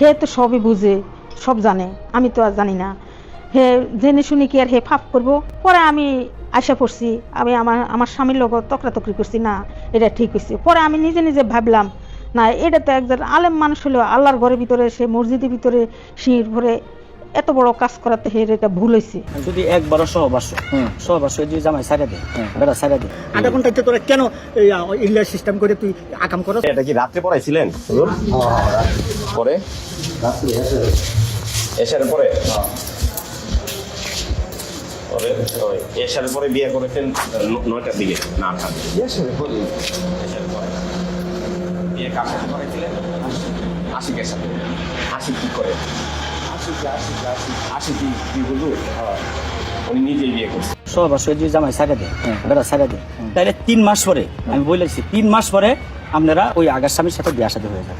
হে তো সবই বুঝে সব জানে আমি তো আর জানি না। হে জেনে শুনি কি আর হে ফাপ করব? পরে আমি আশা পড়ছি আমি আমার আমার স্বামীর লগত তকরাতকরি করছি না এটা ঠিক হয়েছে পরে আমি নিজে নিজে ভাবলাম না এটা তো একজন আলেম মানুষ হলো আল্লাহর ঘরের ভিতরে সে মসজিদের ভিতরে সিঁড়ির ভরে এত বড় কাজ করাতে হে এটা ভুল হয়েছে যদি একবারও সহবাস সহবাস যদি জামাই সাইরা দেয় বেড়া সাইরা দেয়। আধা ঘন্টাতে তোরা কেন ইল্লার সিস্টেম করে তুই আকাম করস? এটা কি রাত্রে পড়াইছিলেন? পরে? এসার পরে? পরে এসার পরে বিয়ে করেছেন নয়টার দিকে। না আটটার দিকে এসার পরে? বিয়ে কার সাথে করেছিলেন? আশিকের সাথে। আশিক কি করে? তিন মাস পরে আমি বলেছি তিন মাস পরে আপনারা ওই আগার স্বামীর সাথে বিয়ে সাথে হয়ে যাবে।